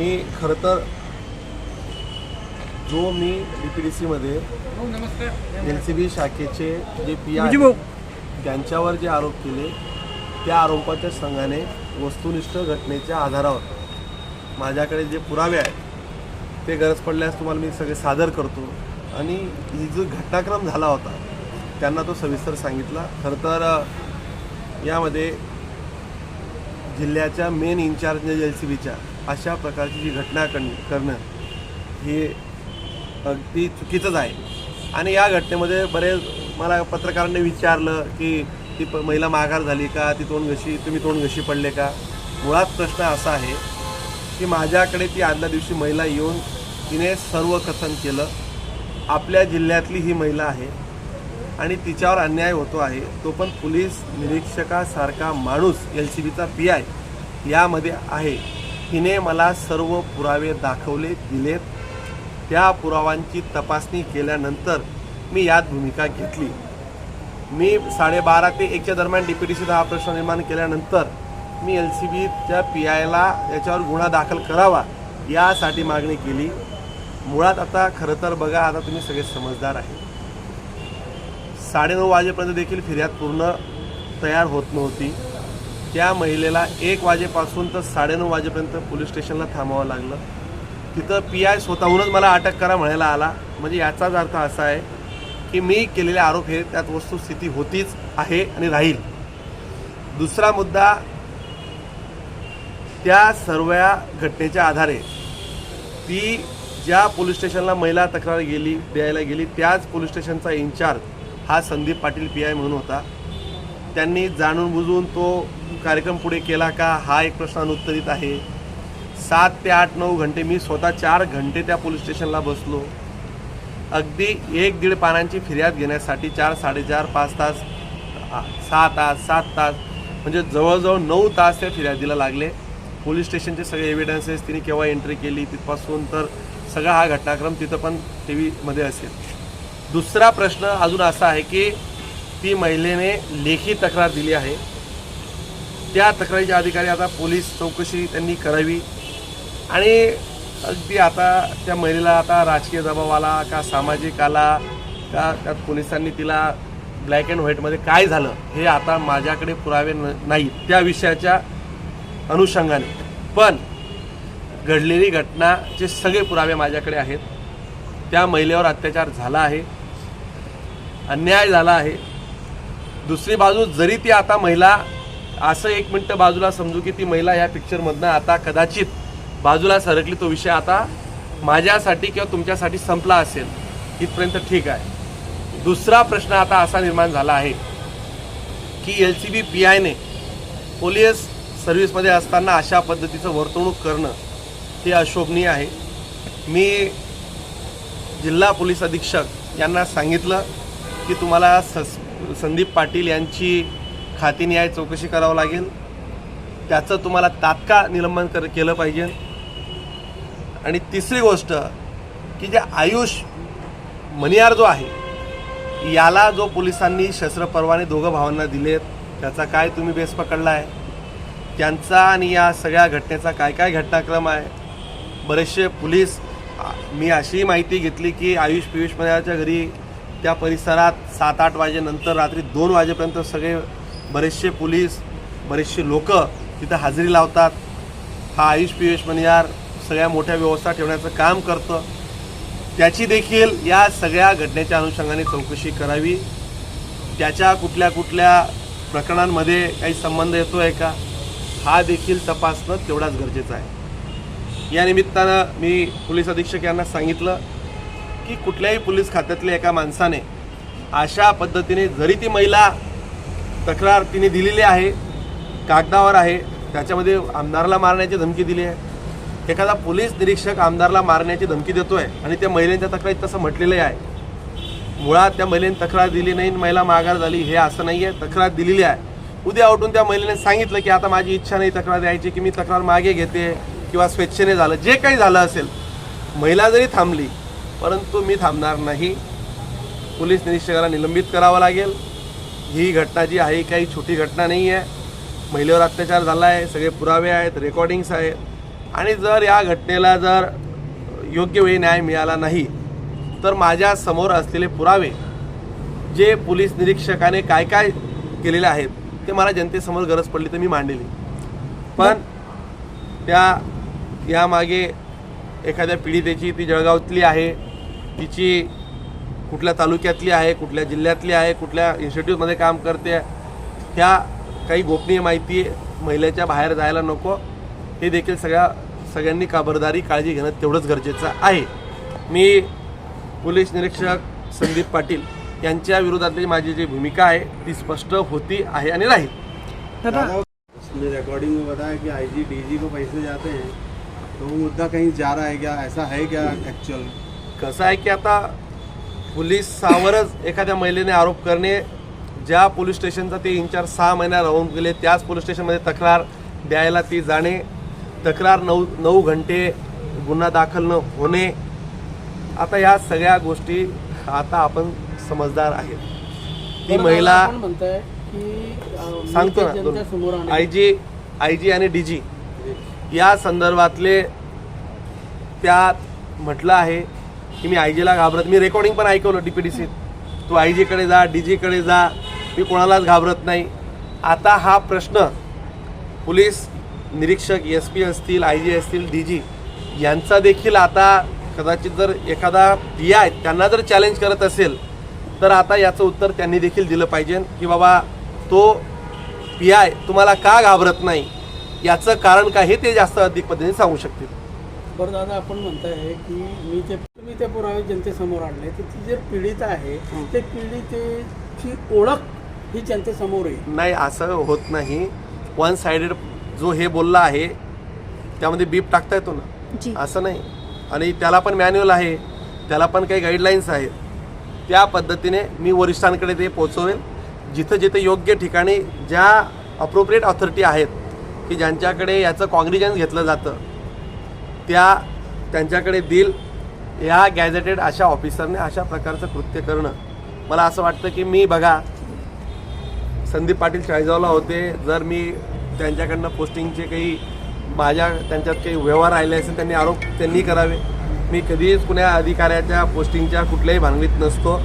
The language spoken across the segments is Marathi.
मी खरं तर जो मी डी पी डी सीमध्ये एल सी बी शाखेचे जे पी आय त्यांच्यावर जे आरोप केले त्या आरोपाच्या संघाने वस्तुनिष्ठ घटनेच्या आधारावर माझ्याकडे जे पुरावे आहेत ते गरज पडल्यास तुम्हाला मी सगळे सादर करतो. आणि ही जो घटनाक्रम झाला होता त्यांना तो सविस्तर सांगितला. खरं तर यामध्ये जिल्ह्याच्या main in charge L C बीच्या अशा प्रकारची जी घटना कण करणं हे अगदी चुकीचंच आहे. आणि या घटनेमध्ये बरेच मला पत्रकारांनी विचारलं की ती प महिला माघार झाली का? ती तोंड घशी तुम्ही तोंड घशी पडले का? मुळात प्रश्न असा आहे की माझ्याकडे ती आदल्या दिवशी महिला येऊन तिने सर्व कथन केलं. आपल्या जिल्ह्यातली ही महिला आहे आणि तिच्यावर अन्याय होतो आहे. तो पण पोलीस निरीक्षकासारखा माणूस एल सी बीचा पी आय यामध्ये आहे. हिने मला सर्व पुरावे दाखवले दिलेत. त्या पुरावांची तपासणी केल्यानंतर मी यात भूमिका घेतली. मी साडेबारा ते एकच्या दरम्यान डी पी डी सीचा हा प्रश्न निर्माण केल्यानंतर मी एल सी बीच्या पी आयला याच्यावर गुन्हा दाखल करावा यासाठी मागणी केली. मुळात आता खरं तर बघा आता तुम्ही सगळे समजदार आहे. साडेनऊ वाजेपर्यंत देखील फिर्याद पूर्ण तयार होत नव्हती. त्या महिलेला एक वाजेपासून तर साडेनऊ वाजेपर्यंत पोलीस स्टेशनला थांबावं लागलं. तिथं पी आय स्वतःहूनच मला अटक करा म्हणायला आला. म्हणजे याचाच अर्थ असा आहे की मी केलेले आरोप हे त्यात वस्तुस्थिती होतीच आहे आणि राहील. दुसरा मुद्दा त्या सर्व घटनेच्या आधारे ती ज्या पोलीस स्टेशनला महिला तक्रार गेली द्यायला गेली त्याच पोलीस स्टेशनचा इन्चार्ज हा संदीप पाटील पी आय म्हणून होता. त्यांनी जाणून बुजून तो कार्यक्रम पुढे केला का? हा एक प्रश्न अनुत्तरित आहे. सात ते आठ नऊ घंटे मी स्वतः चार घंटे त्या पोलीस स्टेशनला बसलो. अगदी एक दीड पानांची फिर्याद घेण्यासाठी चार साडेचार पाच तास सहा तास सात तास म्हणजे जवळजवळ नऊ तास त्या फिर्यादीला लागले. पोलीस स्टेशनचे सगळे एव्हिडन्सेस तिने केव्हा एंट्री केली तिथपासून तर सगळा हा घटनाक्रम तिथं पण टी व्हीमध्ये असेल. दुसरा प्रश्न अजून असा आहे की ती महिलेने लेखी तक्रार दिली आहे. त्या तक्रारीचे अधिकारी आता पोलीस चौकशी त्यांनी करावी. आणि अगदी आता त्या महिलेला आता राजकीय दबाव आला का सामाजिक आला का त्यात पोलिसांनी तिला ब्लॅक अँड व्हाईटमध्ये काय झालं हे आता माझ्याकडे पुरावे न नाही त्या विषयाच्या अनुषंगाने. पण घडलेली घटनाचे सगळे पुरावे माझ्याकडे आहेत. त्या महिलेवर अत्याचार झाला आहे. अन्याय झाला आहे. दुसरी बाजू जरी ती आता महिला असं एक मिनटं बाजूला समजू की ती महिला या पिक्चरमधनं आता कदाचित बाजूला सरकली तो विषय आता माझ्यासाठी किंवा तुमच्यासाठी संपला असेल. इथपर्यंत ठीक आहे. दुसरा प्रश्न आता असा निर्माण झाला आहे की एल सी बी पी आयने पोलीस सर्व्हिसमध्ये असताना अशा पद्धतीचं वर्तवणूक करणं हे अशोभनीय आहे. मी जिल्हा पोलीस अधीक्षक यांना सांगितलं की तुम्हाला सस संदीप पाटील यांची खातीन्याय चौकशी करावं लागेल. त्याचं तुम्हाला तात्काळ निलंबन कर केलं पाहिजे. आणि तिसरी गोष्ट की जे आयुष मनियार जो आहे याला जो पोलिसांनी शस्त्र परवाने दोघं भावांना दिलेत त्याचा काय तुम्ही बेस पकडला आहे त्यांचा आणि या सगळ्या घटनेचा काय काय घटनाक्रम आहे? बरेचसे पोलीस मी अशी माहिती घेतली की आयुष पियुष मनियारच्या घरी त्या परिसरात सात आठ वाजेनंतर रात्री दोन वाजेपर्यंत सगळे बरेचसे पोलीस बरेचसे लोक तिथं हजेरी लावतात. हा आयुष पियुष मनियार सगळ्या मोठ्या व्यवस्था ठेवण्याचं काम करतं. त्याची देखील या सगळ्या घटनेच्या अनुषंगाने चौकशी करावी. त्याच्या कुठल्या कुठल्या प्रकरणांमध्ये काही संबंध येतो आहे का हा देखील तपासणं तेवढाच गरजेचं आहे. या निमित्तानं मी पोलीस अधीक्षक यांना सांगितलं की कुठल्याही पोलीस खात्यातल्या एका माणसाने अशा पद्धतीने जरी ती महिला तक्रार तिने दिलेली आहे कागदावर आहे त्याच्यामध्ये आमदाराला मारण्याची धमकी दिली आहे. एखादा पोलीस निरीक्षक आमदारला मारण्याची धमकी देतोय आणि त्या महिलेच्या तक्रारीत तसं म्हटलेलं आहे. मुळात त्या महिलेने तक्रार दिली नाही आणि महिला माघार झाली हे असं नाही आहे तक्रार दिलेली आहे. उद्या उठून त्या महिलेने सांगितलं की आता माझी इच्छा नाही तक्रार द्यायची की मी तक्रार मागे घेते किंवा स्वेच्छेने झालं. जे काही झालं असेल महिला जरी थांबली परंतु मी थांबणार नाही. पोलीस निरीक्षकाला निलंबित करावं लागेल. ही घटना जी आहे काही छोटी घटना नाही आहे. महिलेवर अत्याचार झाला आहे सगळे पुरावे आहेत रेकॉर्डिंग्स आहेत. आणि जर या घटनेला जर योग्य वेळी न्याय मिळाला नाही तर माझ्यासमोर असलेले पुरावे जे पोलीस निरीक्षकाने काय काय केलेले आहेत ते मला जनतेसमोर गरज पडली तर मी मांडलेली पण त्या यामागे एखाद्या पीडितेची ती जळगावातली आहे तिची कुठल्या तालुक्यातली आहे कुठल्या जिल्ह्यातली आहे कुठल्या इन्स्टिट्यूटमध्ये काम करते ह्या काही गोपनीय माहिती महिलेच्या बाहेर जायला नको. हे देखील सगळ्या सगळ्यांनी खबरदारी काळजी घेणं तेवढंच गरजेचं आहे. मी पोलीस निरीक्षक संदीप पाटील यांच्या विरोधातली माझी जी भूमिका आहे ती स्पष्ट होती आहे आणि राहील. उसने रिकॉर्डिंग में बताया कि आईजी डीजी को पैसे जाते हैं तो वो मुद्दा कहीं जा रहा है क्या? ऐसा है क्या एक्चुअल कसं आहे की आता पोलिसावरच एखाद्या महिलेने आरोप करणे ज्या पोलीस स्टेशनचा ते इन्चार्ज सहा महिना राहून गेले त्याच पोलीस स्टेशनमध्ये तक्रार द्यायला ती जाणे तक्रार नऊ नऊ घंटे गुन्हा दाखल न होणे. आता या सगळ्या गोष्टी आता आपण समजदार आहेत. ती महिला सांगतो ना. आय जी आय जी आणि डी जी या संदर्भातले त्यात म्हटलं आहे की मी आय जीला घाबरत मी रेकॉर्डिंग पण ऐकवलं डी पी डी सीत तू आय जीकडे जा डी जीकडे जा मी कोणालाच घाबरत नाही. आता हा प्रश्न पोलीस निरीक्षक एस पी असतील आय जी असतील डी जी यांचा देखील आता कदाचित जर एखादा पी आय त्यांना जर चॅलेंज करत असेल तर आता याचं उत्तर त्यांनी देखील दिलं पाहिजे की बाबा तो पी आय तुम्हाला का घाबरत नाही? याचं कारण काय हे ते जास्त अधिक पद्धतीने सांगू शकतील. बरं दादा आपण म्हणताय की मी ते तुम्ही ते पुरावे जनतेसमोर आणले. तर ती जे पीडित आहे ते पीडितेची ओळख ही जनतेसमोर आहे नाही असं होत नाही. वन सायडेड जो हे बोलला आहे त्यामध्ये बीप टाकता येतो. ना. असं नाही. आणि त्याला पण मॅन्युअल आहे. त्याला पण काही गाईडलाईन्स आहेत. त्या पद्धतीने मी वरिष्ठांकडे ते पोचवेल. जिथं जिथं योग्य ठिकाणी ज्या अप्रोप्रिएट ऑथॉरिटी आहेत की ज्यांच्याकडे याचं कॉन्ग्रिजन्स घेतलं जातं त्या त्यांच्याकडे देईल या गॅझेटेड अशा ऑफिसरने अशा प्रकारचं कृत्य करणं. मला असं वाटतं की मी बघा संदीप पाटील चाळीसगावला होते. जर मी त्यांच्याकडनं पोस्टिंगचे काही माझ्या त्यांच्यात काही व्यवहार राहिले असेल त्यांनी आरोप त्यांनी करावे. मी कधीच कुण्या अधिकाऱ्याच्या पोस्टिंगच्या कुठल्याही भानगडीत नसतो.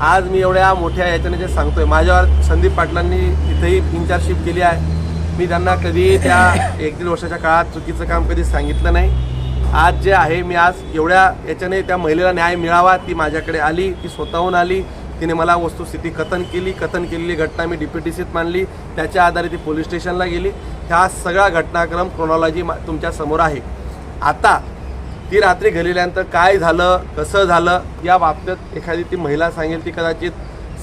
आज मी एवढ्या मोठ्या याच्याने जे सांगतोय माझ्यावर संदीप पाटलांनी इथेही इन्चार्जशिप केली आहे. मी त्यांना कधी त्या एक दीड वर्षाच्या काळात चुकीचं काम कधी सांगितलं नाही. आज जे आहे मी आज एवढ्या याच्याने त्या महिलेला न्याय मिळावा ती माझ्याकडे आली ती स्वतःहून आली तिने मला वस्तुस्थिती कथन केली कथन केलेली घटना मी डीपीटीसीत मांडली त्याच्या आधारे ती पोलीस स्टेशनला गेली. ह्या सगळा घटनाक्रम क्रोनॉलॉजी तुमच्यासमोर आहे. आता ती रात्री गेलेल्यानंतर काय झालं कसं झालं या बाबतीत एखादी ती महिला सांगेल ती कदाचित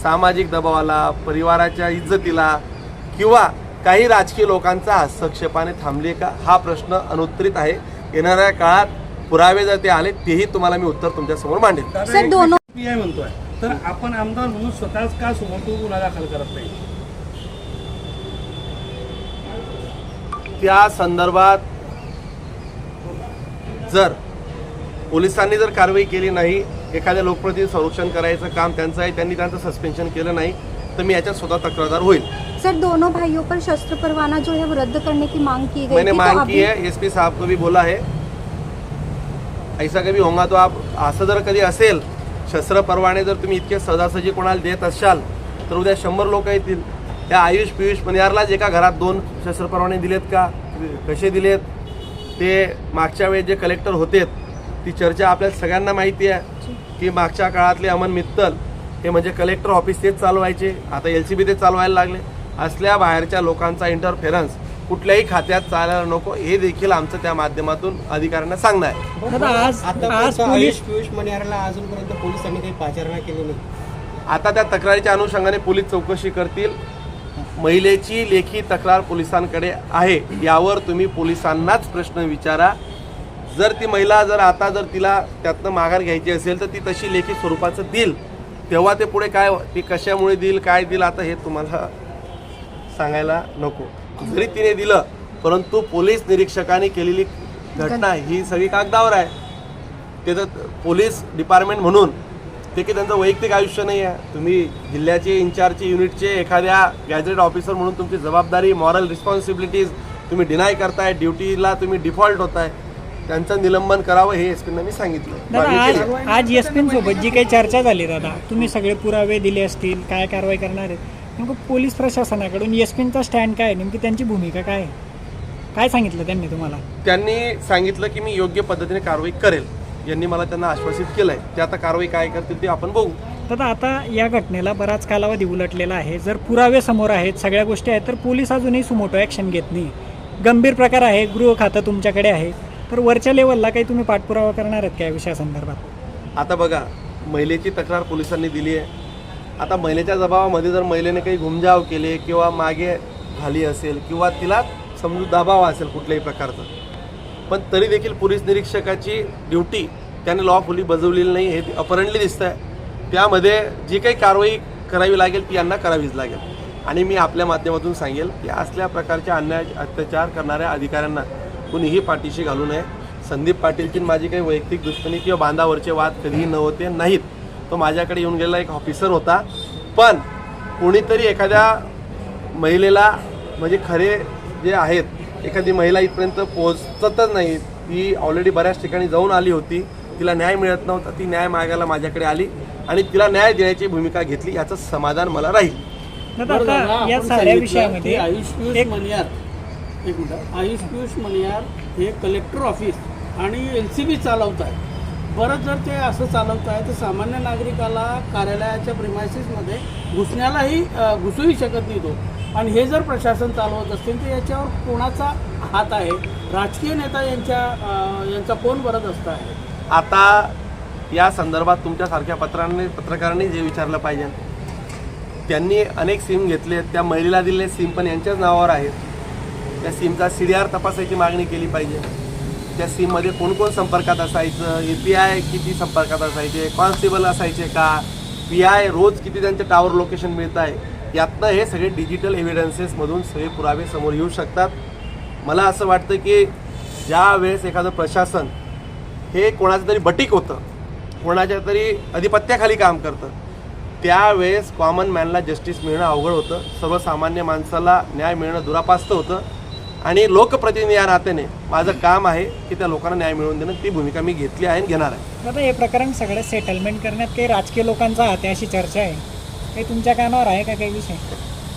सामाजिक दबावाला परिवाराच्या इज्जतीला किंवा काही राजकीय लोकांचा हस्तक्षेपाने थांबले का? हा प्रश्न अनुत्तरित आहे. येणाऱ्या काळात पुरावे जर ते आले तेही तुम्हाला मी उत्तर तुमच्यासमोर मांडेल म्हणतोय. तर आपण आमदार म्हणून स्वतःच का समोर गुन्हा दाखल करत नाही? त्या संदर्भात जर पोलिसांनी जर कारवाई केली नाही एखाद्या लोकप्रतिनिधी संरक्षण करायचं काम त्यांचं आहे त्यांनी त्यांचं सस्पेन्शन केलं नाही तर मी याच्यात स्वतः तक्रारदार होईल. सर दोनों भाइयों पर शस्त्र परवाना जो है वो रद्द करने की मांग की गई मैंने थी तो मांग अभी की है एसपी साहब को भी बोला है। ऐसा कभी होगा तो आप असं जर कधी असेल शस्त्र परवाने जर तुम्ही इतके सहजासहजी कोणाला देत असाल तर उद्या शंभर लोक येतील. त्या आयुष पियुष पनियारलाच एका घरात दोन शस्त्र परवाने दिलेत का? कसे दिलेत? ते मागच्या वेळेस जे कलेक्टर होते ती चर्चा आपल्या सगळ्यांना माहिती आहे की मागच्या काळातले अमन मित्तल हे म्हणजे कलेक्टर ऑफिस तेच चालवायचे आता एल सी बी ते चालवायला लागले. असल्या बाहेरच्या लोकांचा इंटरफेरन्स कुठल्याही खात्यात चालायला नको. हे देखील आमचं त्या माध्यमातून अधिकाऱ्यांना सांगणं आहे. दादा आज आज आतापर्यंत पोलीस आयुष पियुष मनियारला अजूनपर्यंत पोलिसांनी काही पाचारणा केली नाही. आता त्या तक्रारीच्या अनुषंगाने पोलीस चौकशी करतील. महिलेची लेखी तक्रार पोलिसांकडे आहे. यावर तुम्ही पोलिसांनाच प्रश्न विचारा. जर ती महिला जर आता जर तिला त्यातनं माघार घ्यायची असेल तर ती तशी लेखी स्वरूपाचं देईल. तेव्हा ते पुढे काय ती कशामुळे देईल काय देईल आता हे तुम्हाला सांगायला नको. जरी तिने दिलं परंतु पोलीस निरीक्षकाने केलेली घटना ही सगळी कागदावर आहे. ते तर पोलीस डिपार्टमेंट म्हणून ते की त्यांचं वैयक्तिक आयुष्य नाही आहे. तुम्ही जिल्ह्याचे इन्चार्जचे युनिटचे एखाद्या गॅजेट ऑफिसर म्हणून तुमची जबाबदारी मॉरल रिस्पॉन्सिबिलिटीज तुम्ही डिनाय करताय ड्युटीला तुम्ही डिफॉल्ट होताय त्यांचं निलंबन करावं हे एस पींना मी सांगितलं. आज. आज एसपीन सोबत जी काही चर्चा झाली दादा तुम्ही सगळे पुरावे दिले असतील काय कारवाई करणार आहेत? नेमकं पोलीस प्रशासनाकडून एसपीनचा स्टँड काय आहे? नेमकी त्यांची भूमिका काय आहे? काय सांगितलं त्यांनी तुम्हाला? त्यांनी सांगितलं की मी योग्य पद्धतीने कारवाई करेल. यांनी मला त्यांना आश्वासित केलंय. ते आता कारवाई काय करतील ते आपण बघू. दादा आता या घटनेला बराच कालावधी उलटलेला आहे. जर पुरावे समोर आहेत सगळ्या गोष्टी आहेत तर पोलीस अजूनही सुमोटो ॲक्शन घेत नाही. गंभीर प्रकार आहे. गृह खातं तुमच्याकडे आहे. तर वरच्या लेवलला काही तुम्ही पाठपुरावा करणार आहेत का या विषयासंदर्भात? आता बघा महिलेची तक्रार पोलिसांनी दिली आहे. आता महिलेच्या दबावामध्ये जर महिलेने काही घुमजाव केले किंवा मागे झाली असेल किंवा तिला समजू दबाव असेल कुठल्याही प्रकारचा पण तरी देखील पोलीस निरीक्षकाची ड्युटी त्याने लॉफुली बजवलेली नाही हे अपरंटली दिसतं आहे त्यामध्ये जी काही कारवाई करावी लागेल ती यांना करावीच लागेल. आणि मी आपल्या माध्यमातून सांगेल की असल्या प्रकारच्या अन्याय अत्याचार करणाऱ्या अधिकाऱ्यांना कुणीही पाठीशी घालू नये. संदीप पाटीलची माझी काही वैयक्तिक दुश्मनी किंवा बांधावरचे वाद कधीही नव्हते नाहीत. तो माझ्याकडे येऊन गेलेला एक ऑफिसर होता. पण कोणीतरी एखाद्या महिलेला म्हणजे खरे जे आहेत एखादी महिला इथपर्यंत पोहोचतच नाही. ती ऑलरेडी बऱ्याच ठिकाणी जाऊन आली होती. तिला न्याय मिळत नव्हता. ती न्याय मागायला माझ्याकडे आली आणि तिला न्याय देण्याची भूमिका घेतली. याचं समाधान मला राहील. या साऱ्या विषयामध्ये आयुष पियुष मनियार एक मिनिट. आयुष पियुष मनियार हे कलेक्टर ऑफिस आणि एल सी बी चालवत आहे बरं जर ते असं चालवत आहे तर सामान्य नागरिकाला कार्यालयाच्या प्रिमायसिसमध्ये घुसण्यालाही घुसूही शकत नाही तो. आणि हे जर प्रशासन चालवत असतील तर याच्यावर कोणाचा हात आहे? राजकीय नेता यांच्या यांचा कोण भरत असतं आहे आता या संदर्भात तुमच्यासारख्या पत्रांनी पत्रकारांनी जे विचारलं पाहिजे त्यांनी अनेक सिम घेतले त्या महिलेला दिलेले सिम पण यांच्याच नावावर आहेत. त्या सिमचा सी डी आर तपासायची मागणी केली पाहिजे. त्या सीममध्ये कोण कोण संपर्कात असायचं? ए पी आय किती संपर्कात असायचे? कॉन्स्टेबल असायचे का? पी आय रोज किती त्यांचे टावर लोकेशन मिळत आहे यातनं हे सगळे डिजिटल एव्हिडन्सेसमधून सगळे पुरावे समोर येऊ शकतात. मला असं वाटतं की ज्या वेळेस एखादं प्रशासन हे कोणाचं तरी बटीक होतं कोणाच्या तरी अधिपत्याखाली काम करतं त्यावेळेस कॉमन मॅनला जस्टिस मिळणं अवघड होतं. सर्वसामान्य माणसाला न्याय मिळणं दुरापास्त होतं. आणि लोकप्रतिनिधी या नात्याने माझं काम आहे की त्या लोकांना न्याय मिळवून देणं. ती भूमिका मी घेतली आहे आणि घेणार आहे. दादा हे प्रकरण सगळं सेटलमेंट करण्यात काही राजकीय लोकांचा हात आहे अशी चर्चा आहे. काही तुमच्या कानावर आहे का काही विषय?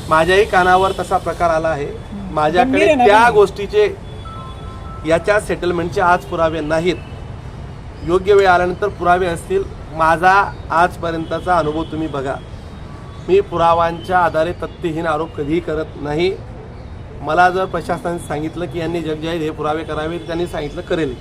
माझ्याही कानावर तसा प्रकार आला आहे. माझ्याकडे त्या? गोष्टीचे याच्या सेटलमेंटचे आज पुरावे नाहीत. योग्य वेळ आल्यानंतर पुरावे असतील. माझा आजपर्यंतचा अनुभव तुम्ही बघा. मी पुरावांच्या आधारे तथ्यहीन आरोप कधीही करत नाही. मला जर प्रशासनाने सांगितलं की यांनी जगजाहीर हे पुरावे करावे त्यांनी सांगितलं करेल.